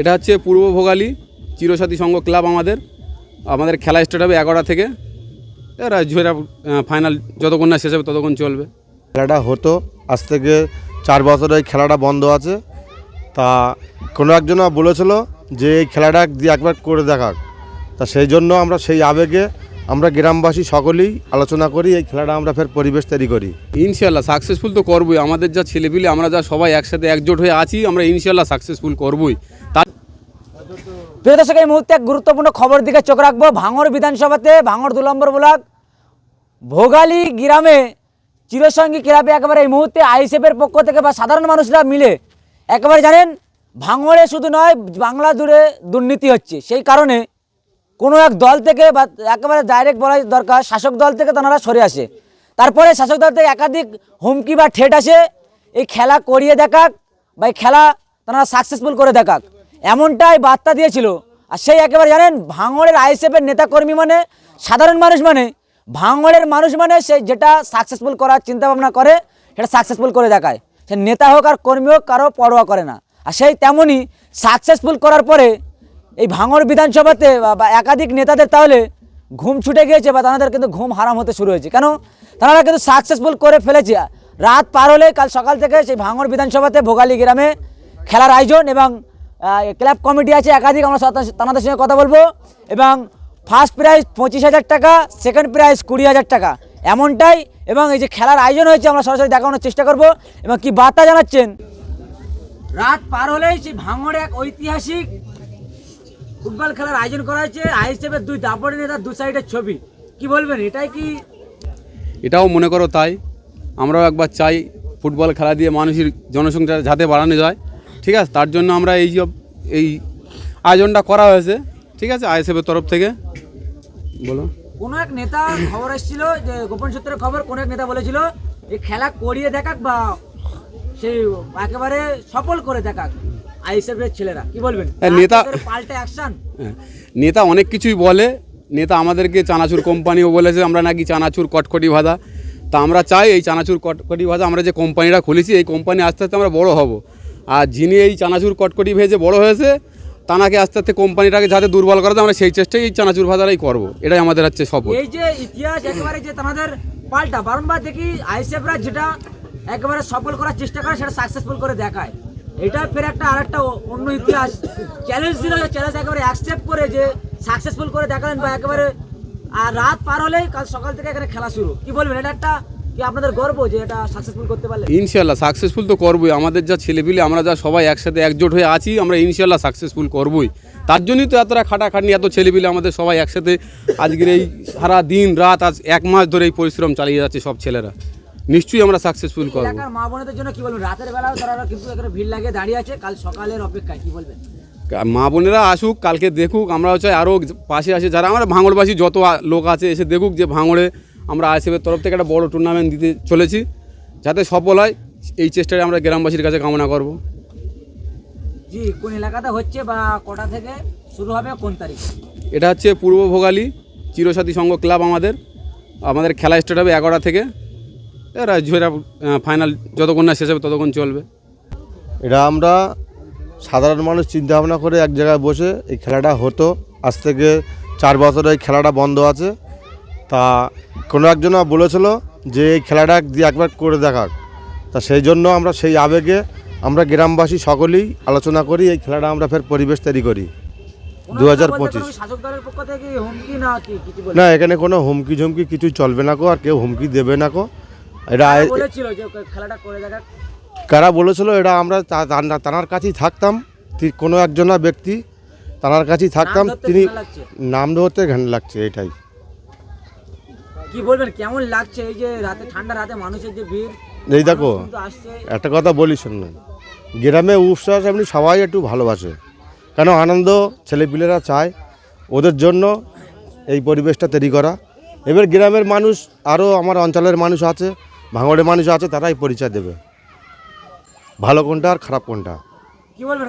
এটা হচ্ছে পূর্ব ভোগালী চিরসাথী সংঘ ক্লাব আমাদের। আমাদের খেলা স্টার্ট হবে এগারোটা থেকে। এরা ঝুয়েরা ফাইনাল যতক্ষণ না শেষ হবে ততক্ষণ চলবে। খেলাটা হতো। আজ থেকে চার বছর এই খেলাটা বন্ধ আছে। তা কোনো একজন বলেছিল যে এই খেলাটা দিয়ে একবার করে দেখাক। তা সেই জন্য আমরা সেই আবেগে আমরা গ্রামবাসী সকলেই আলোচনা করি এই খেলাটা আমরা ফের পরিবেশ তৈরি করি। ইনশাল্লাহ সাকসেসফুল তো করবই। আমাদের যা ছেলেপিলে আমরা যা সবাই একসাথে একজোট হয়ে আছি আমরা ইনশাল্লাহ সাকসেসফুল করবই। তার প্রিয় দর্শক এই মুহূর্তে এক গুরুত্বপূর্ণ খবর দিকে চোখ রাখব। ভাঙড় বিধানসভাতে, ভাঙড় দু নম্বর ব্লক, ভোগালী গ্রামে চিরসঙ্গী ক্লাবে একেবারে এই মুহূর্তে আইএসএফের পক্ষ থেকে বা সাধারণ মানুষরা মিলে একেবারে জানেন, ভাঙড়ে শুধু নয়, বাংলা জুড়ে দুর্নীতি হচ্ছে। সেই কারণে কোনো এক দল থেকে বা একেবারে ডাইরেক্ট বলা দরকার, শাসক দল থেকে তারা সরে আসে। তারপরে শাসক দল থেকে একাধিক হুমকি বা ঠেট আসে। এই খেলা করিয়ে দেখাক বা এই খেলা তারা সাকসেসফুল করে দেখাক। এমনটাই বার্তা দিয়েছিল। আর সেই একেবারে জানেন, ভাঙড়ের আইএসএফের নেতাকর্মী মানে সাধারণ মানুষ মানে ভাঙড়ের মানুষ মানে সে যেটা সাকসেসফুল করার চিন্তা ভাবনা করে, সেটা সাকসেসফুল করে দেখায়। সে নেতা হোক আর কর্মী হোক, কারও পরোয়া করে না। আর সেই তেমনই সাকসেসফুল করার পরে, এই ভাঙড় বিধানসভাতে বা- একাধিক নেতাদের তাহলে ঘুম ছুটে গিয়েছে বা তাদের কিন্তু ঘুম হারাম হতে শুরু হয়েছে। কেন? তারা কিন্তু সাকসেসফুল করে ফেলেছে। রাত পার হলে কাল সকাল থেকে সেই ভাঙড় বিধানসভাতে ভোগালী গ্রামে খেলার আয়োজন এবং ক্লাব কমিটি আছে, একাধিক আমরা তাদের সঙ্গে কথা বলব। এবং ফার্স্ট প্রাইজ পঁচিশ হাজার টাকা সেকেন্ড প্রাইজ কুড়ি হাজার টাকা। এমনটাই, এবং এই যে খেলার আয়োজন হয়েছে, আমরা সরাসরি দেখানোর চেষ্টা করব। এবং কি বার্তা জানাচ্ছেন? রাত পার হলেই সেই ভাঙড়ে এক ঐতিহাসিক ফুটবল খেলার আয়োজন করা হয়েছে। আইএসএফের দুই দাপড়ি নেতার দু সাইডের ছবি। কি বলবেন, এটাই কি? এটাও মনে করো তাই। আমরাও একবার চাই ফুটবল খেলা দিয়ে মানুষের জনসংখ্যা যাতে বাড়ানো যায়। ঠিক আছে? তার জন্য আমরা এই সব এই আয়োজনটা করা হয়েছে ঠিক আছে? আইএসএফের তরফ থেকে। বলো। কোনো এক নেতা খবর এসেছিল যে গোপন সূত্রের খবর কোনো এক নেতা বলেছিল এই খেলা করিয়ে দেখাক বা সেই একেবারে সফল করে দেখাক আইএসএফের ছেলেরা। কি বলবেন? হ্যাঁ, নেতা- পাল্টে অ্যাকশন নেতা অনেক কিছুই বলে। নেতা আমাদেরকে চানাচুর কোম্পানিও বলেছে আমরা নাকি চানাচুর কটকটি ভাজা। তা আমরা চাই এই চানাচুর কটকটি ভাজা আমরা যে কোম্পানিটা খুলেছি এই কোম্পানি আস্তে আস্তে আমরা বড় হব। আর যিনি এই চানাচুর কটকটি ভেজে বড় হয়েছে, তানাকে আস্তে আস্তে কোম্পানিটাকে যাতে দুর্বল করা আমরা সেই চেষ্টাই এই চানাচুর ভাজারাই করব। এটাই আমাদের হচ্ছে শপথ এই যে ইতিহাস একেবারে যে তোমাদের পাল্টা, বারংবার দেখি আইএসএফরা যেটা একেবারে সফল করার চেষ্টা করে, সেটা সাকসেসফুল করে দেখায়। এটা ফের একটা আর একটা অন্য ইতিহাস। চ্যালেঞ্জ ছিল চ্যালেঞ্জ একেবারে অ্যাকসেপ্ট করে যে সাকসেসফুল করে দেখালেন বা একেবারে, আর রাত পার হলেই কাল সকাল থেকে এখানে খেলা শুরু। কি বলবেন? এটা একটা কি আপনাদের গর্ব যে এটা সাকসেসফুল করতে পারলে? ইনশাল্লাহ সাকসেসফুল তো করবই। আমাদের যা ছেলেপিলে আমরা যা সবাই একসাথে একজোট হয়ে আছি আমরা ইনশাল্লাহ সাকসেসফুল করবই। তার জন্যই তো এতটা খাটাখাটনি এত ছেলেপিলে আমাদের সবাই একসাথে আজকের এই সারা দিন রাত আজ এক মাস ধরে এই পরিশ্রম চালিয়ে যাচ্ছে সব ছেলেরা। নিশ্চয়ই আমরা সাকসেসফুল করব। এলাকার মা বোনেদের জন্য কি বলবেন? রাতের বেলাও তারা কিন্তু এখানে ভিড় লাগিয়ে দাঁড়িয়ে আছে কাল সকালের অপেক্ষায় কি বলবেন? মা বোনেরা আসুক কালকে দেখুক আমরা হচ্ছে আরও পাশে আসে যারা আমরা ভাঙড়বাসী যত লোক আছে এসে দেখুক যে ভাঙড়ে আমরা আইসিএফের তরফ থেকে একটা বড় টুর্নামেন্ট দিতে চলেছি যাতে সফল হয়। এই চেষ্টাটা আমরা গ্রামবাসীর কাছে কামনা করব। জি কোন এলাকাতে হচ্ছে বা কটা থেকে শুরু হবে কোন তারিখ? এটা হচ্ছে পূর্ব ভোগালী চিরসাথী সংঘ ক্লাব আমাদের। আমাদের খেলা স্টার্ট হবে এগারোটা থেকে। এরা ঝুয়েরা ফাইনাল যতক্ষণ না শেষ হবে ততক্ষণ চলবে। এটা আমরা সাধারণ মানুষ চিন্তা ভাবনা করে এক জায়গায় বসে এই খেলাটা হতো। আজ থেকে চার বছর এই খেলাটা বন্ধ আছে। তা কোনো একজন বলেছিল যে এই খেলাটা দিয়ে একবার করে দেখাক। তা সেই জন্য আমরা সেই আবেগে আমরা গ্রামবাসী সকলেই আলোচনা করি এই খেলাটা আমরা ফের পরিবেশ তৈরি করি। দু হাজার পঁচিশ না এখানে কোনো হুমকি ঝুমকি কিছু চলবে না কো আর কেউ হুমকি দেবে না কো। এটা করে বলেছিল এটা আমরা তানার কাছেই থাকতাম। কোনো একজনা ব্যক্তি তানার কাছেই থাকতাম। তিনি নাম ধরতে ঘ্যান লাগছে এটাই। কি বলবেন? কেমন লাগছে এই যে রাতে ঠান্ডা রাতে মানুষের যে ভিড়? এই দেখো আসছে। একটা কথা বলি শুনুন। গ্রামে উৎসাহ এমনি সবাই একটু ভালোবাসে। কেন আনন্দ ছেলেপিলেরা চায় ওদের জন্য এই পরিবেশটা তৈরি করা। এবার গ্রামের মানুষ আরও আমার অঞ্চলের মানুষ আছে ভাঙড়ের মানুষ আছে তারাই পরিচয় দেবে। ভালো কোনটা আর খারাপ কোনটা? কি বলবেন?